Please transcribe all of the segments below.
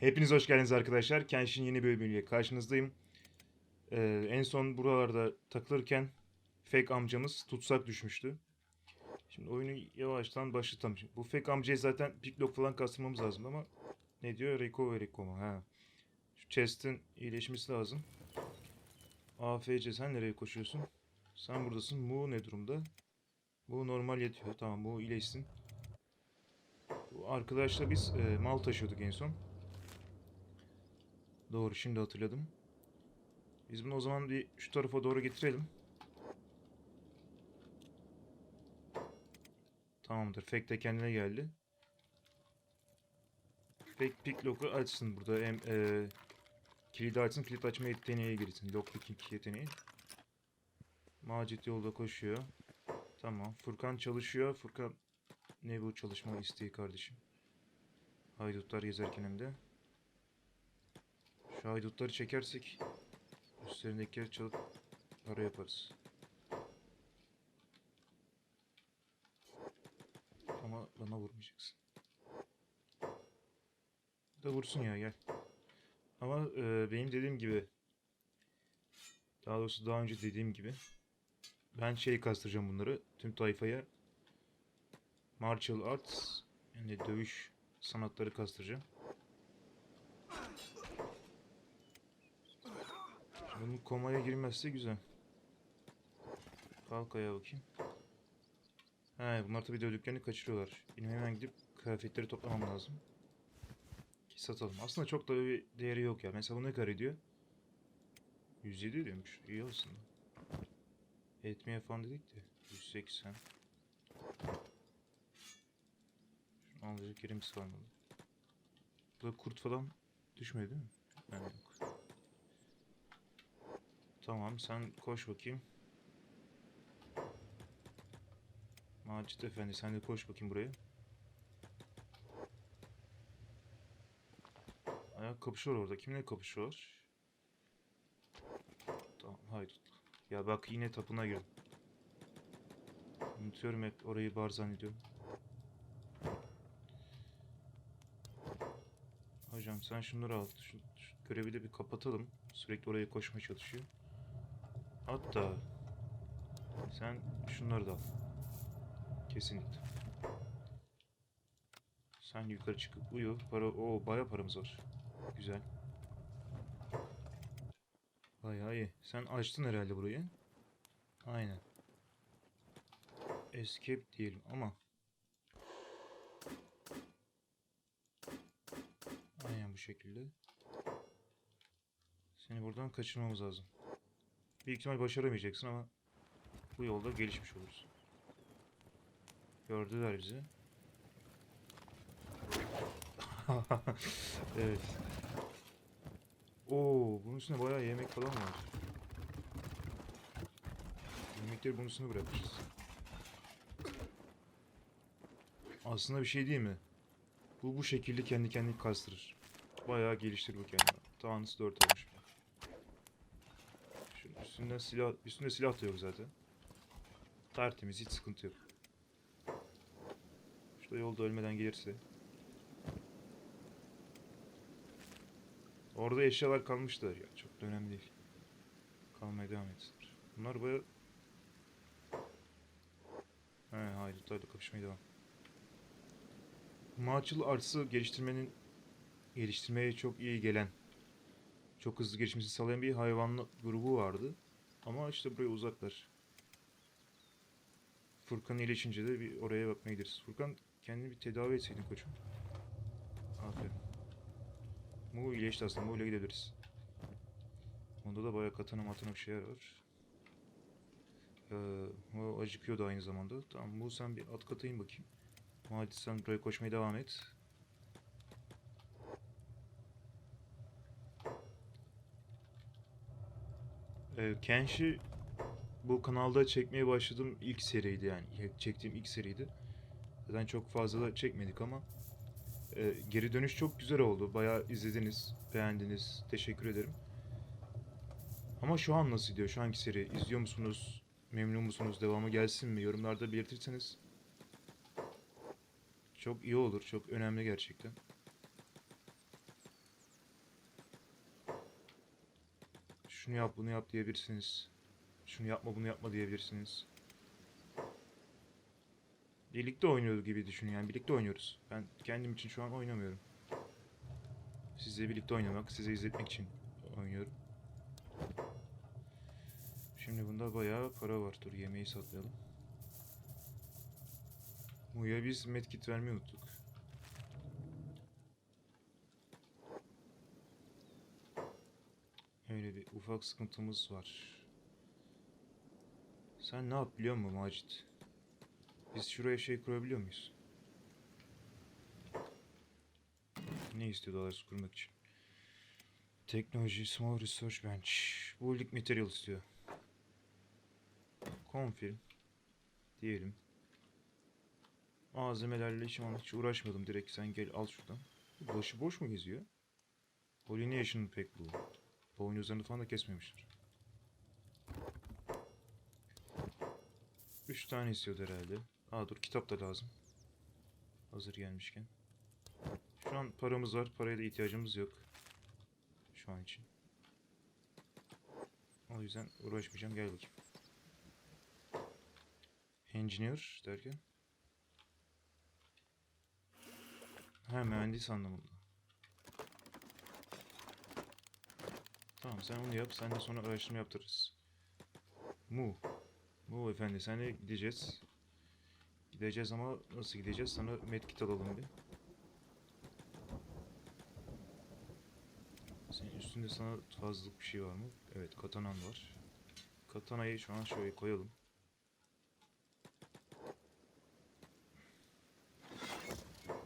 Hepiniz hoş geldiniz arkadaşlar. Kenshin yeni bölümüyle karşınızdayım. Ee, en son buralarda takılırken fake amcamız tutsak düşmüştü. Şimdi oyunu yavaştan başlatalım. Şimdi Bu fake amcayı zaten picklock falan kastırmamız lazım ama ne diyor? Rico ve Rico mu? Ha. Şu chest'in iyileşmesi lazım. AFC sen nereye koşuyorsun? Sen buradasın. Mu ne durumda? Bu normal yetiyor. Tamam bu iyileşsin. Bu arkadaşla biz e, mal taşıyorduk en son. Doğru şimdi hatırladım. Biz bunu o zaman bir şu tarafa doğru getirelim. Tamamdır. Fake de kendine geldi. Fake pick lock'u açsın burada. Hem e, kilidi açsın. Kilit açma yeteneğe girsin. Lock picking yeteneği. Macit yolda koşuyor. Tamam. Furkan çalışıyor. Furkan ne bu çalışma isteği kardeşim? Haydutlar gezerken hem de. Haydutları çekersek üstlerindekileri çalıp para yaparız. Ama bana vurmayacaksın. Da vursun ya gel. Ama e, benim dediğim gibi daha doğrusu daha önce dediğim gibi ben şey kastıracağım bunları tüm tayfaya martial arts yani dövüş sanatları kastıracağım. Bunun komaya girmezse güzel. Kalk ayağa bakayım. He bunlar tabii dövdüklerini kaçırıyorlar. Benim hemen gidip kıyafetleri toplamam lazım. Ki satalım. Aslında çok da bir değeri yok ya. Mesela bu ne kadar ediyor? 107 diyormuş. İyi aslında. Etmeye falan dedik de. 180. Şunu alacak yerimiz kalmadı. Burada kurt falan düşmedi değil mi? Yani yok. Tamam sen koş bakayım. Macit Efendi sen de koş bakayım buraya. Ayak kapışıyor orada. Kimle kapışıyor? Tamam haydut. Ya bak yine tapına girdim. Unutuyorum hep orayı bar zannediyorum. Hocam sen şunları al. Şu, şu görevi de bir kapatalım. Sürekli oraya koşmaya çalışıyor. Hatta sen şunları da al. Kesinlikle. Sen yukarı çıkıp uyu. Para, o baya paramız var. Güzel. Bayağı iyi. Sen açtın herhalde burayı. Aynen. Escape diyelim ama. Aynen bu şekilde. Seni buradan kaçırmamız lazım. Büyük ihtimal başaramayacaksın ama bu yolda gelişmiş olursun. Gördüler bizi. evet. Oo, bunun üstüne bayağı yemek falan var. Yemekleri bunun üstüne bırakmışız. Aslında bir şey değil mi? Bu bu şekilde kendi kendini kastırır. Bayağı geliştirir bu kendini. Tanrısı 4 olmuş. Üstünden silah, üstünde silah da yok zaten. Tertemiz hiç sıkıntı yok. Şurada yolda ölmeden gelirse. Orada eşyalar kalmışlar ya. Çok da önemli değil. Kalmaya devam etsinler. Bunlar baya... He haydutlarla kapışmaya devam. Martial Arts'ı geliştirmenin geliştirmeye çok iyi gelen çok hızlı gelişmesi sağlayan bir hayvanlı grubu vardı. Ama işte buraya uzaklar. Furkan iyileşince de bir oraya bakmaya gideriz. Furkan kendini bir tedavi etseydin koçum. Aferin. Mu iyileşti aslında. Mu ile gidebiliriz. Onda da bayağı katana matana bir şeyler var. Ee, o acıkıyordu aynı zamanda. Tamam Mu sen bir at katayım bakayım. Hadi sen buraya koşmaya devam et. Ee, Kenshi bu kanalda çekmeye başladığım ilk seriydi yani. Çektiğim ilk seriydi. Zaten çok fazla da çekmedik ama e, geri dönüş çok güzel oldu. Bayağı izlediniz, beğendiniz. Teşekkür ederim. Ama şu an nasıl gidiyor? Şu anki seri izliyor musunuz? Memnun musunuz? Devamı gelsin mi? Yorumlarda belirtirseniz çok iyi olur. Çok önemli gerçekten. Şunu yap bunu yap diyebilirsiniz. Şunu yapma bunu yapma diyebilirsiniz. Birlikte oynuyoruz gibi düşünün yani birlikte oynuyoruz. Ben kendim için şu an oynamıyorum. Sizle birlikte oynamak, size izletmek için oynuyorum. Şimdi bunda bayağı para var. Dur yemeği satlayalım. Mu'ya biz medkit vermeyi unuttuk. Öyle ufak sıkıntımız var. Sen ne yap biliyor musun Macit? Biz şuraya şey kurabiliyor muyuz? Ne istiyor dolar kurmak için? Teknoloji Small Research Bench. Building Material istiyor. Confirm. Diyelim. Malzemelerle hiç, hiç uğraşmadım. Direkt sen gel al şuradan. Başı boş mu geziyor? Pollination pek bu. Boynuzlarını falan da kesmemişler. Üç tane istiyordu herhalde. Aa dur kitap da lazım. Hazır gelmişken. Şu an paramız var. Paraya da ihtiyacımız yok. Şu an için. O yüzden uğraşmayacağım. Gel bakayım. Engineer derken? Ha mühendis anlamında. Tamam sen onu yap. Sen de sonra araştırma yaptırırız. Mu. Mu efendi senle gideceğiz. Gideceğiz ama nasıl gideceğiz? Sana medkit alalım bir. Senin üstünde sana fazlalık bir şey var mı? Evet katanan var. Katanayı şu an şöyle koyalım.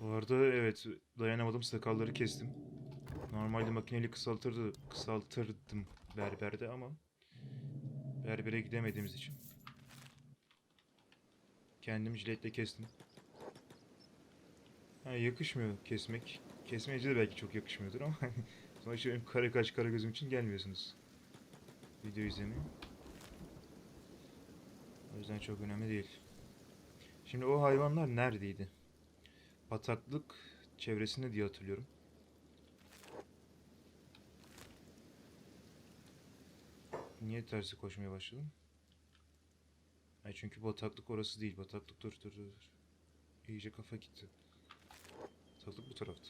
Bu arada evet dayanamadım sakalları kestim. Normalde makineli kısaltırdı, kısaltırdım berberde ama berbere gidemediğimiz için kendim jiletle kestim. Ha, yakışmıyor kesmek. Kesmeyince de belki çok yakışmıyordur ama sonuçta benim kara kaç kara gözüm için gelmiyorsunuz. Video izlemeye. O yüzden çok önemli değil. Şimdi o hayvanlar neredeydi? Bataklık çevresinde diye hatırlıyorum. Niye tersi koşmaya başladım? Ay çünkü bataklık orası değil. Bataklık dur dur dur. İyice kafa gitti. Bataklık bu tarafta.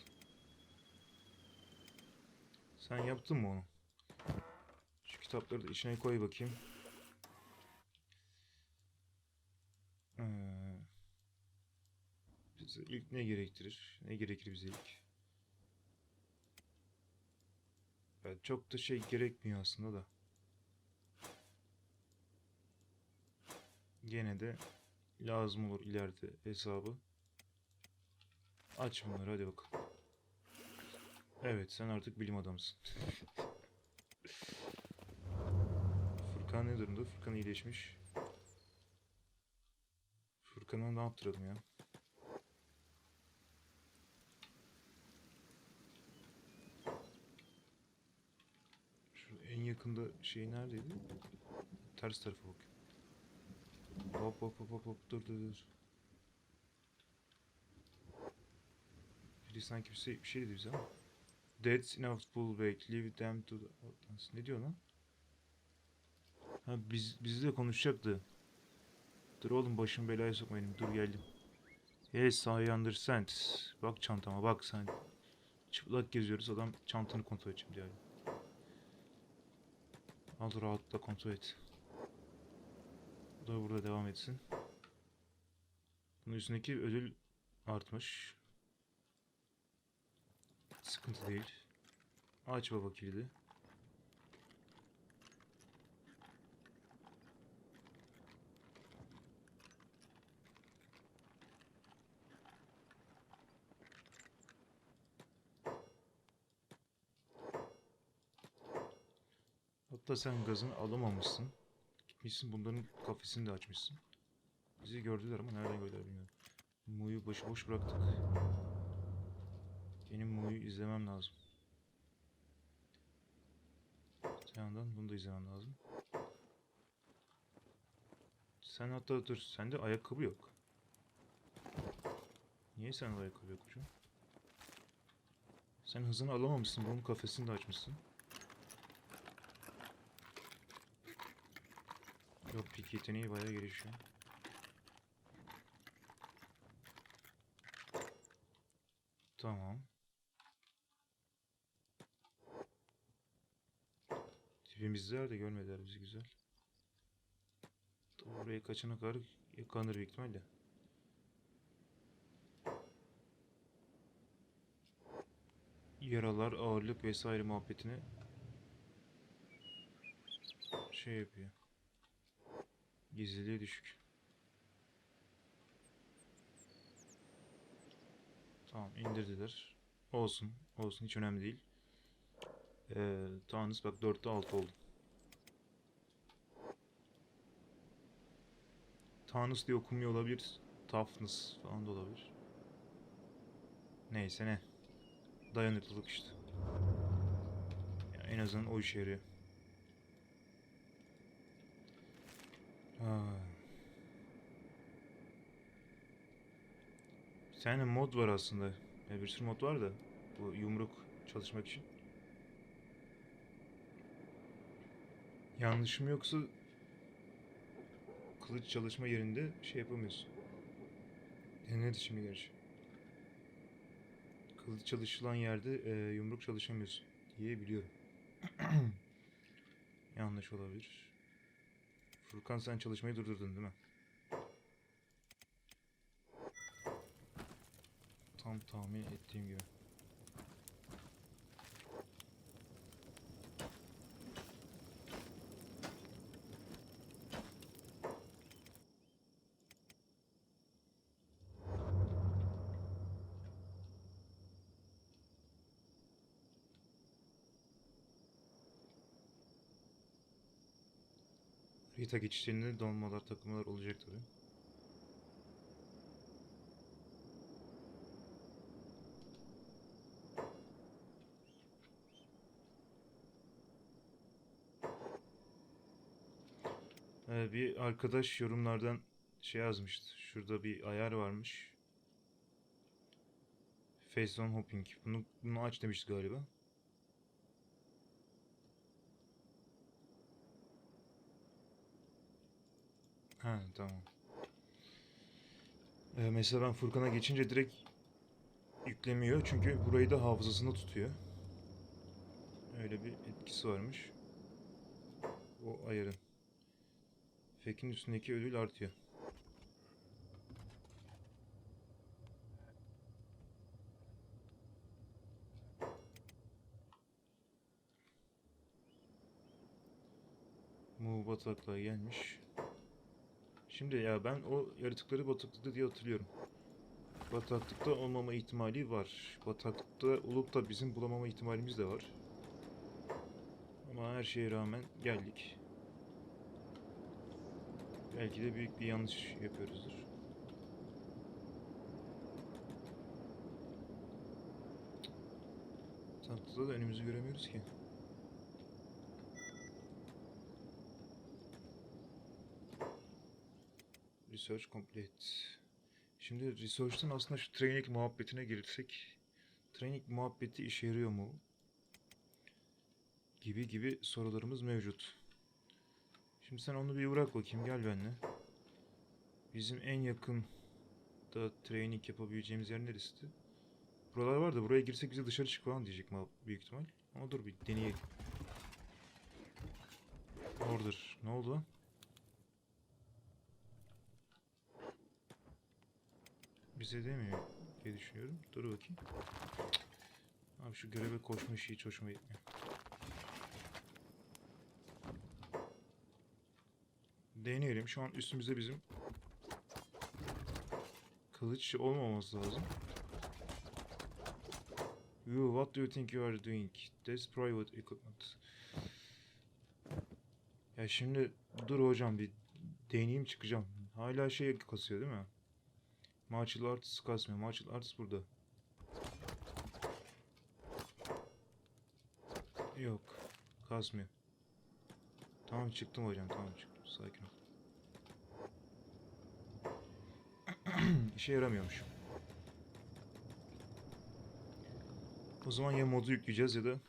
Sen yaptın mı onu? Şu kitapları da içine koy bakayım. Ee, bize ilk ne gerektirir? Ne gerekir bize ilk? Ben çok da şey gerekmiyor aslında da. Gene de lazım olur ileride hesabı. Aç bunları hadi bakalım. Evet sen artık bilim adamısın. Furkan ne durumda? Furkan iyileşmiş. Furkan'a ne yaptıralım ya? Şu en yakında şey neredeydi? Ters tarafa bak. Hop hop hop hop hop dur dur dur. Biri sanki bir şey, bir şey dedi bize ama. That's enough pull back. Leave them to the. Ne diyor lan? Ha biz bizle konuşacaktı. Dur oğlum başım belaya sokmayın. Dur geldim. Yes I understand. Bak çantama bak sen. Çıplak geziyoruz adam çantanı kontrol edeceğim diyor. Al rahatla kontrol et. Da burada devam etsin. Bunun üstündeki ödül artmış. Sıkıntı değil. Aç baba kilidi. Hatta sen gazını alamamışsın. Gitmişsin bunların kafesini de açmışsın. Bizi gördüler ama nereden gördüler bilmiyorum. Mu'yu başıboş bıraktık. Benim Mu'yu izlemem lazım. Öte yandan bunu da izlemem lazım. Sen hatta dur, sende ayakkabı yok. Niye sende ayakkabı yok hocam? Sen hızını alamamışsın, bunun kafesini de açmışsın. Öfke yeteneği bayağı gelişiyor. Tamam. Tipimizler de görmediler bizi güzel. Oraya kaçana kadar yakalanır büyük ihtimalle. Yaralar, ağırlık vesaire muhabbetini şey yapıyor. Gizliliği düşük. Tamam indirdiler. Olsun. Olsun hiç önemli değil. Ee, Tanrıs bak 4'te 6 oldu. Tanrıs diye okunmuyor olabilir. Toughness falan da olabilir. Neyse ne. Dayanıklılık işte. Ya en azından o işe yarıyor. Bir mod var aslında. Ya bir sürü mod var da bu yumruk çalışmak için. Yanlışım yoksa kılıç çalışma yerinde şey yapamıyorsun. Denedi şimdi gerçi. Kılıç çalışılan yerde e, yumruk çalışamıyorsun diye biliyorum. Yanlış olabilir. Furkan sen çalışmayı durdurdun değil mi? Tam tahmin ettiğim gibi. Rita geçişlerinde donmalar, takılmalar olacak tabii. Ee, bir arkadaş yorumlardan şey yazmıştı. Şurada bir ayar varmış. Face on hopping. Bunu, bunu aç demişti galiba. Ha tamam. Ee, mesela ben Furkan'a geçince direkt yüklemiyor. Çünkü burayı da hafızasında tutuyor. Öyle bir etkisi varmış. O ayarın. Fake'in üstündeki ödül artıyor. Mu bataklığa gelmiş. Şimdi ya ben o yaratıkları bataklıkta diye hatırlıyorum. Bataklıkta olmama ihtimali var. Bataklıkta olup da bizim bulamama ihtimalimiz de var. Ama her şeye rağmen geldik. Belki de büyük bir yanlış yapıyoruzdur. Bataklıkta da önümüzü göremiyoruz ki. Research complete. Şimdi research'tan aslında şu training muhabbetine gelirsek. Training muhabbeti işe yarıyor mu? Gibi gibi sorularımız mevcut. Şimdi sen onu bir bırak bakayım gel benimle. Bizim en yakın da training yapabileceğimiz yer neresi? Buralar var da buraya girsek bize dışarı çık falan diyecek mi büyük ihtimal. Ama dur bir deneyelim. Order. Ne oldu bize demiyor diye düşünüyorum. Dur bakayım. Abi şu göreve koşma işi hiç hoşuma gitmiyor. Deneyelim. Şu an üstümüzde bizim kılıç olmaması lazım. You, what do you think you are doing? That's private equipment. Ya şimdi dur hocam bir deneyeyim çıkacağım. Hala şey kasıyor değil mi? Martial Arts kasmıyor. Martial Arts burada. Yok. Kasmıyor. Tamam çıktım hocam. Tamam çıktım. Sakin ol. İşe yaramıyormuş. O zaman ya modu yükleyeceğiz ya da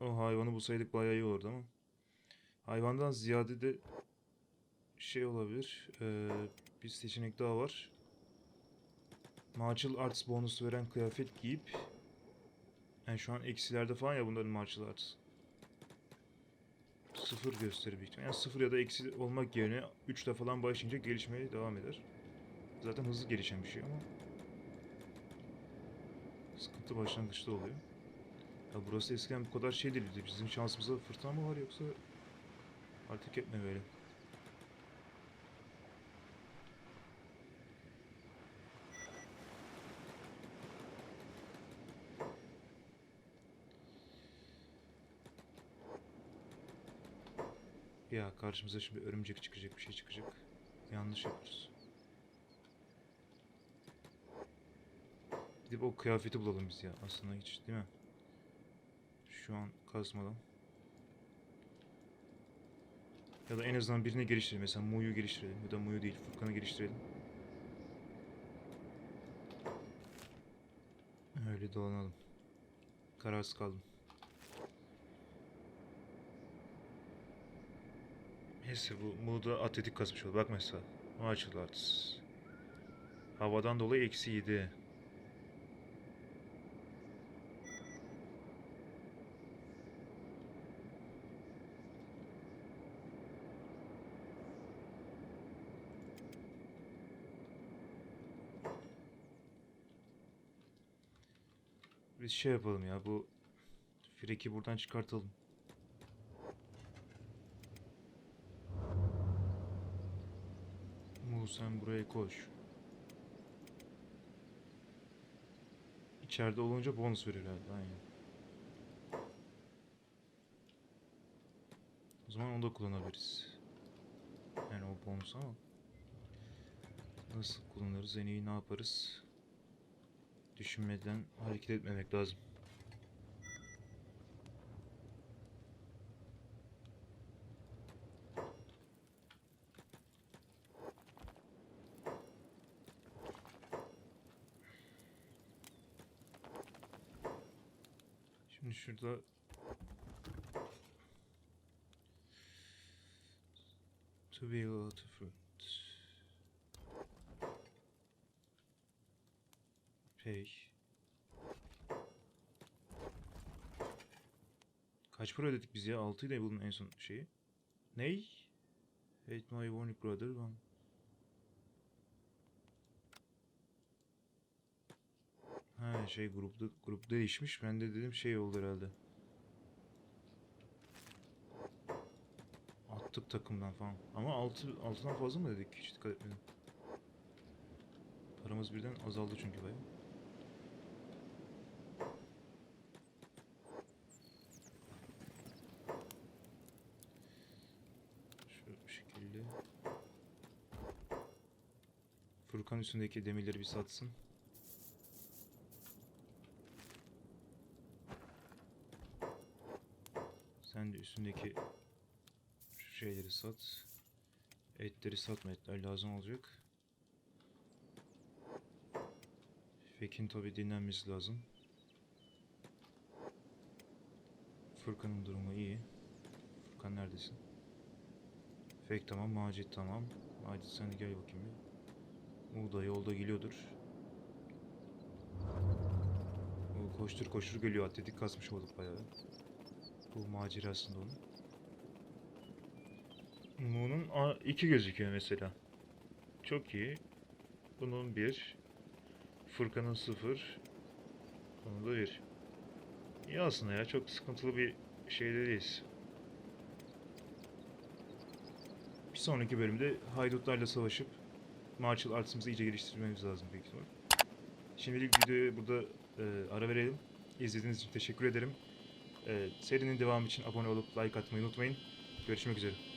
o hayvanı bulsaydık bayağı iyi olurdu ama hayvandan ziyade de şey olabilir. Ee, bir seçenek daha var. Martial Arts bonusu veren kıyafet giyip yani şu an eksilerde falan ya bunların Martial Arts. Sıfır gösterir büyük ihtimalle. Yani sıfır ya da eksi olmak yerine 3'te falan başlayınca gelişmeye devam eder. Zaten hızlı gelişen bir şey ama sıkıntı başlangıçta oluyor. Ya burası eskiden bu kadar şey değildi. Bizim şansımıza fırtına mı var yoksa artık etme böyle. Ya karşımıza şimdi örümcek çıkacak bir şey çıkacak. Yanlış yapıyoruz. Gidip o kıyafeti bulalım biz ya aslında hiç değil mi? Şu an kasmadan. Ya da en azından birini geliştirelim. Mesela Mu'yu geliştirelim. Ya da Mu'yu değil Furkan'ı geliştirelim. Öyle dolanalım. Kararsız kaldım. Neyse bu Mu'da atletik kasmış oldu. Bak mesela. Arts. Havadan dolayı eksi 7. Biz şey yapalım ya bu Freki buradan çıkartalım. Mu sen buraya koş. İçeride olunca bonus verir herhalde aynen. O zaman onu da kullanabiliriz. Yani o bonus ama nasıl kullanırız en iyi ne yaparız? Düşünmeden hareket etmemek lazım. Şimdi şurada to be able to fruit. Pay. Kaç para ödedik biz ya? 6'ydı bunun en son şeyi. Ney? Hate my warning brother one. Şey grupta grup değişmiş. Ben de dedim şey oldu herhalde. Attık takımdan falan. Ama 6 6'dan fazla mı dedik? Hiç dikkat etmedim. Paramız birden azaldı çünkü bayağı. Şu şekilde. Furkan üstündeki demirleri bir satsın. Sen de üstündeki şeyleri sat. Etleri satma etler lazım olacak. Fekin tabi dinlenmesi lazım. Furkan'ın durumu iyi. Furkan neredesin? Fek tamam, Macit tamam. Macit sen de gel bakayım bir. O da yolda geliyordur. O koştur koştur geliyor. Atletik kasmış olduk bayağı. Bu macerasında onun. Mu'nun a- iki gözüküyor mesela. Çok iyi. Bunun bir. Furkan'ın sıfır. Bunun da bir. İyi aslında ya. Çok sıkıntılı bir şeyde değiliz. Bir sonraki bölümde haydutlarla savaşıp martial arts'ımızı iyice geliştirmemiz lazım büyük ihtimal. Şimdilik videoyu burada e, ara verelim. İzlediğiniz için teşekkür ederim. E, serinin devamı için abone olup like atmayı unutmayın. Görüşmek üzere.